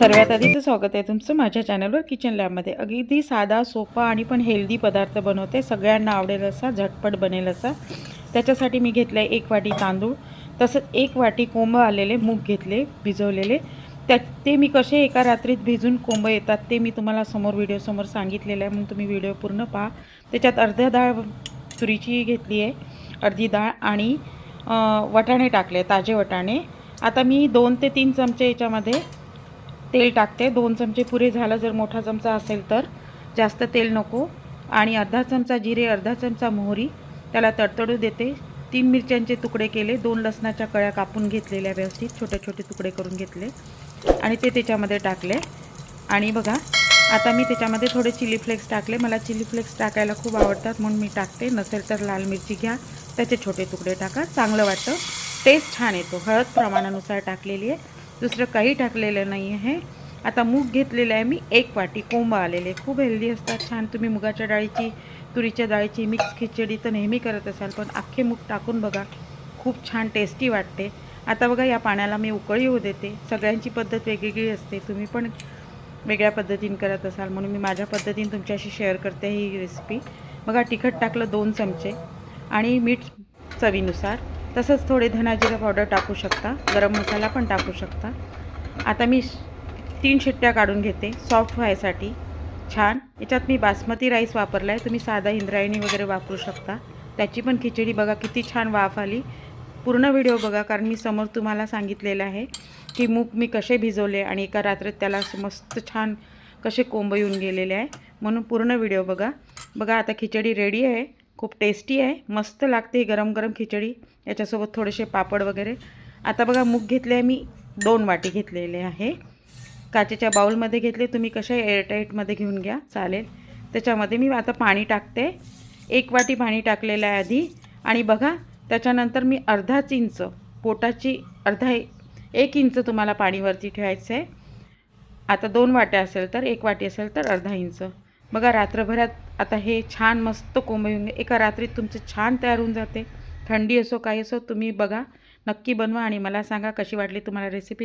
सर्वात आधीचं स्वागत आहे तुमचं माझ्या चॅनलवर किचन लॅबमध्ये. अगदी साधा सोपा आणि पण हेल्दी पदार्थ बनवते. सगळ्यांना आवडेल असा झटपट बनेल असा. त्याच्यासाठी मी घेतलं आहे एक वाटी तांदूळ तसंच एक वाटी कोंब आलेले मूग घेतले भिजवलेले. त्या ते मी कसे एका रात्रीत भिजून कोंब येतात ते मी तुम्हाला समोर व्हिडिओसमोर सांगितलेलं आहे. म्हणून तुम्ही व्हिडिओ पूर्ण पहा. त्याच्यात अर्ध्या डाळ तुरीची घेतली आहे. अर्धी डाळ आणि वटाणे टाकले ताजे वटाणे. आता मी दोन ते तीन चमचे याच्यामध्ये तेल टाकते. दोन चमचे पुरे झालं जर मोठा चमचा असेल तर. जास्त तेल नको. आणि अर्धा चमचा जिरे अर्धा चमचा मोहरी त्याला तडतडू देते. तीन मिरच्यांचे तुकडे केले. दोन लसणाच्या कळ्या कापून घेतलेल्या व्यवस्थित छोटे छोटे तुकडे करून घेतले. आणि ते त्याच्यामध्ये टाकले. आणि बघा आता मी त्याच्यामध्ये थोडे चिली फ्लेक्स टाकले. मला चिली फ्लेक्स टाकायला खूप आवडतात म्हणून मी टाकते. नसेल तर लाल मिरची घ्या. त्याचे छोटे तुकडे टाका. चांगलं वाटतं. टेस्ट छान येतो. हळद प्रमाणानुसार टाकलेली आहे. दुसरं काही टाकलेलं नाही आहे आता मूग घेतलेलं आहे मी एक वाटी कोंब आलेले. खूप हेल्दी असतात छान. तुम्ही मुगाच्या डाळीची तुरीच्या डाळीची मिक्स खिचडी तर नेहमी करत असाल पण अख्खे मूग टाकून बघा खूप छान टेस्टी वाटते. आता बघा या पाण्याला मी उकळी होऊ देते. सगळ्यांची पद्धत वेगवेगळी असते. तुम्ही पण वेगळ्या पद्धतीने करत असाल म्हणून मी माझ्या पद्धतीने तुमच्याशी शेअर करते ही रेसिपी बघा तिखट टाकलं दोन चमचे आणि मीठ चवीनुसार. तसंच थोडे धनाजिरा पावडर टाकू शकता गरम मसाला पण टाकू शकता. आता मी श- तीन शिट्ट्या काढून घेते सॉफ्ट व्हायसाठी. छान. याच्यात मी बासमती राईस वापरला आहे तुम्ही साधा इंद्रायणी वगैरे वापरू शकता. त्याची पण खिचडी बघा किती छान वाफ आली. पूर्ण व्हिडिओ बघा कारण मी समोर तुम्हाला सांगितलेलं आहे की मूग मी कसे भिजवले आणि एका रात्रीत त्याला मस्त छान कसे कोंब येऊन गेलेले आहे. म्हणून पूर्ण व्हिडिओ बघा. बघा आता खिचडी रेडी आहे. खूप टेस्टी आहे. मस्त लागते गरम गरम खिचडी. याच्यासोबत थोडेसे पापड वगैरे. आता बघा मूग घेतले आहे मी. दोन वाटी घेतलेले आहे. काचेच्या बाउलमध्ये घेतले. तुम्ही कशा एअरटाईटमध्ये घेऊन घ्या. चालेल. त्याच्यामध्ये मी आता पाणी टाकते. एक वाटी पाणी टाकलेलं आहे आधी. आणि बघा त्याच्यानंतर मी अर्धाच इंच पोटाची अर्धा एक इंच तुम्हाला पाणीवरती ठेवायचं आहे आता दोन वाट्या असेल तर एक वाटी असेल तर अर्धा इंच. बघा रात्रभरात आता हे छान मस्त कोंब येऊन एका रात्रीत तुमचं छान तयार होऊन जाते. थंडी असो काही असो तुम्ही बघा. नक्की बनवा आणि मला सांगा कशी वाटली तुम्हाला रेसिपी